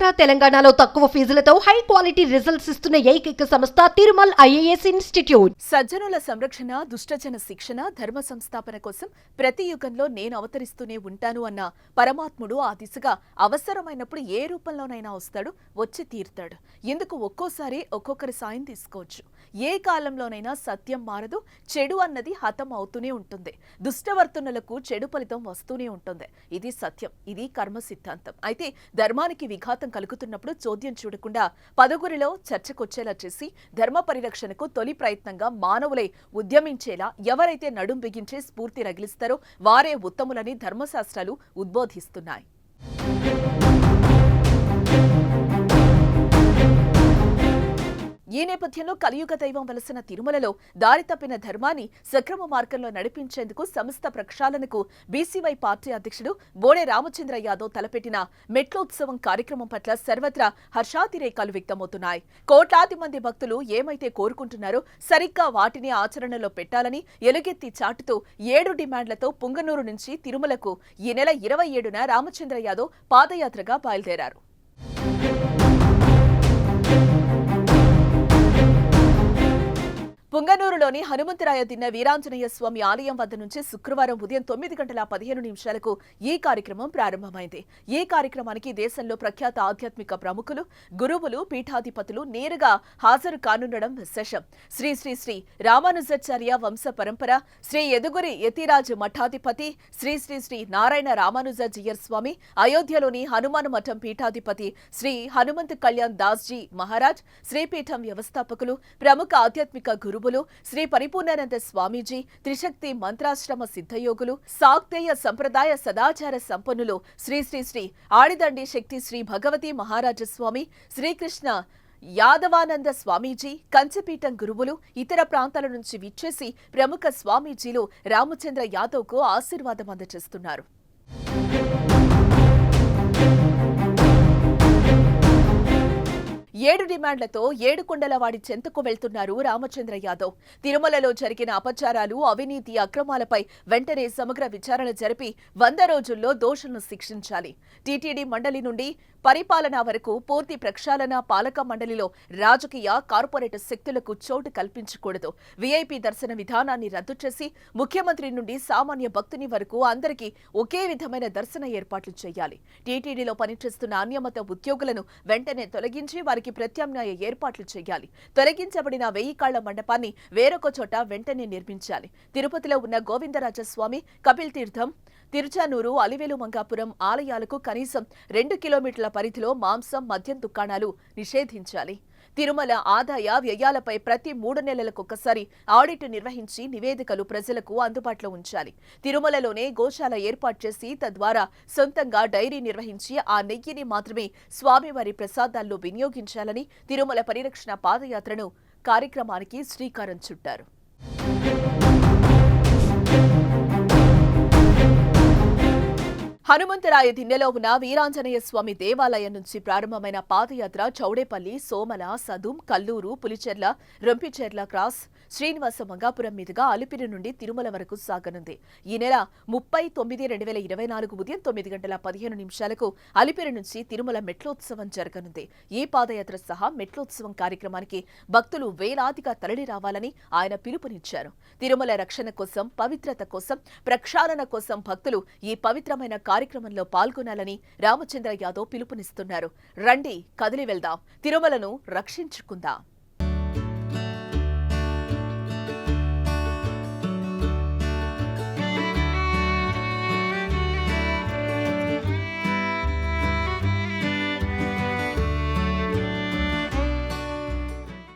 ఆంధ్ర తెలంగాణలో తక్కువ ఫీజులతో high quality results ఇస్తున్న ఏకైక సంస్థ తిరుమల్ ఐఏఎస్ ఇన్స్టిట్యూట్. సజ్జనుల సంరక్షణ దుష్టజన శిక్షణ ధర్మ సంస్థాపన కోసం ప్రతి యుగంలో నేను అవతరిస్తూనే ఉంటాను అన్న పరమాత్ముడు ఆ దిశగా అవసరమైనప్పుడు ఏ రూపంలోనైనా వస్తాడు వచ్చి తీరుతాడు. ఇందుకు ఒక్కోసారి ఒక్కొక్కరి సాయం తీసుకోవచ్చు. ఏ కాలంలోనైనా సత్యం మారదు చెడు అన్నది హతం అవుతూనే ఉంటుంది. దుష్టవర్తనులకు చెడు ఫలితం వస్తూనే ఉంటుంది. ఇది సత్యం ఇది కర్మ సిద్ధాంతం. అయితే ధర్మానికి విఘాతం కలుగుతున్నప్పుడు చోద్యం చూడకుండా పదగురిలో చర్చకొచ్చేలా చేసి ధర్మ పరిరక్షణకు తొలి ప్రయత్నంగా మానవులై ఉద్యమించేలా ఎవరైతే నడుం బిగించే స్ఫూర్తి రగిలిస్తారో వారే ఉత్తములని ధర్మశాస్త్రాలు ఉద్బోధిస్తున్నాయి. ఈ నేపథ్యంలో కలియుగ దైవం వలసిన తిరుమలలో దారి తప్పిన ధర్మాన్ని సక్రమ మార్గంలో నడిపించేందుకు సంస్థ ప్రక్షాళనకు బీసీవై పార్టీ అధ్యక్షుడు బోడే రామచంద్ర యాదవ్ తలపెట్టిన మెట్లోత్సవం కార్యక్రమం పట్ల సర్వత్రా హర్షాతిరేకాలు వ్యక్తమవుతున్నాయి. కోట్లాది మంది భక్తులు ఏమైతే కోరుకుంటున్నారో సరిగ్గా వాటిని ఆచరణలో పెట్టాలని ఎలుగెత్తి చాటుతూ ఏడు డిమాండ్లతో పుంగనూరు నుంచి తిరుమలకు ఈ నెల ఇరవై ఏడున రామచంద్ర యాదవ్ పాదయాత్రగా బయలుదేరారు. పుంగనూరులోని హనుమంతరాయ దిన్న వీరాంజనేయ స్వామి ఆలయం వద్ద నుంచి శుక్రవారం ఉదయం తొమ్మిది గంటల పదిహేను నిమిషాలకు ఈ కార్యక్రమం ప్రారంభమైంది. ఈ కార్యక్రమానికి దేశంలో ప్రఖ్యాత ఆధ్యాత్మిక ప్రముఖులు గురువులు పీఠాధిపతులు నేరుగా హాజరు కానుండడం విశేషం. శ్రీ శ్రీ శ్రీ రామానుజాచార్య వంశ పరంపర శ్రీ ఎదుగురి యతిరాజు మఠాధిపతి శ్రీ శ్రీ శ్రీ నారాయణ రామానుజాజియర్ స్వామి అయోధ్యలోని హనుమాన్ మఠం పీఠాధిపతి శ్రీ హనుమంత్ కళ్యాణ్ దాస్ జీ మహారాజ్ శ్రీపీఠం వ్యవస్థాపకులు ప్రముఖ ఆధ్యాత్మిక గురువులు శ్రీ పరిపూర్ణానంద స్వామీజీ త్రిశక్తి మంత్రాశ్రమ సిద్ధయోగులు సాక్తేయ సంప్రదాయ సదాచార సంపన్నులు శ్రీ శ్రీ శ్రీ ఆడిదండి శక్తి శ్రీ భగవతి మహారాజ స్వామి శ్రీకృష్ణ యాదవానంద స్వామీజీ కంచపీఠం గురువులు ఇతర ప్రాంతాల నుంచి విచ్చేసి ప్రముఖ స్వామీజీలు రామచంద్ర యాదవ్కు ఆశీర్వాదం అందజేస్తున్నారు. ఏడు డిమాండ్లతో ఏడు చెంతకు వెళ్తున్నారు రామచంద్ర యాదవ్. తిరుమలలో జరిగిన అపచారాలు అవినీతి అక్రమాలపై వెంటనే సమగ్ర విచారణ జరిపి వంద రోజుల్లో దోషులను శిక్షించాలి. టీటీడీ మండలి నుండి పరిపాలన వరకు పూర్తి ప్రక్షాళన పాలక మండలిలో రాజకీయ కార్పొరేట్ శక్తులకు చోటు కల్పించకూడదు. వీఐపీ దర్శన విధానాన్ని రద్దు చేసి ముఖ్యమంత్రి నుండి సామాన్య భక్తుని వరకు అందరికీ ఒకే విధమైన దర్శన ఏర్పాట్లు చేయాలి. టీటీడీలో పనిచేస్తున్న అన్యమత ఉద్యోగులను వెంటనే తొలగించి వారికి ప్రత్యామ్నాయ ఏర్పాట్లు చేయాలి. తొలగించబడిన వెయ్యి కాళ్ళ మండపాన్ని వేరొక చోట వెంటనే నిర్మించాలి. తిరుపతిలో ఉన్న గోవిందరాజస్వామి కపిల్ తీర్థం తిరుచానూరు అలివేలు మంగాపురం ఆలయాలకు కనీసం రెండు కిలోమీటర్ల పరిధిలో మాంసం మద్యం దుకాణాలు నిషేధించాలి. తిరుమల ఆదాయ వ్యయాలపై ప్రతి మూడు నెలలకొకసారి ఆడిట్ నిర్వహించి నివేదికలు ప్రజలకు అందుబాటులో ఉంచాలి. తిరుమలలోనే గోశాల ఏర్పాటు చేసి తద్వారా సొంతంగా డైరీ నిర్వహించి ఆ నెయ్యిని మాత్రమే స్వామివారి ప్రసాదాల్లో వినియోగించాలని తిరుమల పరిరక్షణ పాదయాత్రను కార్యక్రమానికి శ్రీకారం చుట్టారు. హనుమంతరాయ దిన్నెలో ఉన్న వీరాంజనేయ స్వామి దేవాలయం నుంచి ప్రారంభమైన పాదయాత్ర చౌడేపల్లి సోమల సదుం కల్లూరు పులిచెర్ల రొంపిచెర్ల క్రాస్ శ్రీనివాస మంగాపురం మీదుగా అలిపిరి నుండి తిరుమల వరకు సాగనుంది. ఈ నెల ముప్పై తొమ్మిది రెండు వేల ఇరవై నాలుగు ఉదయం తొమ్మిది గంటల పదిహేను నిమిషాలకు అలిపిరి నుంచి తిరుమల మెట్లోత్సవం జరగనుంది. ఈ పాదయాత్ర సహా మెట్లోత్సవం కార్యక్రమానికి భక్తులు వేలాదిగా తరలి రావాలని ఆయన పిలుపునిచ్చారు. తిరుమల రక్షణ కోసం పవిత్రత కోసం ప్రక్షాళన కోసం భక్తులు ఈ పవిత్రమైన కార్యక్రమంలో పాల్గొనాలని రామచంద్ర యాదవ్ పిలుపునిస్తున్నారు. రండి కదిలి వెళ్దాం. తిరుమలను రక్షించుకుందాం.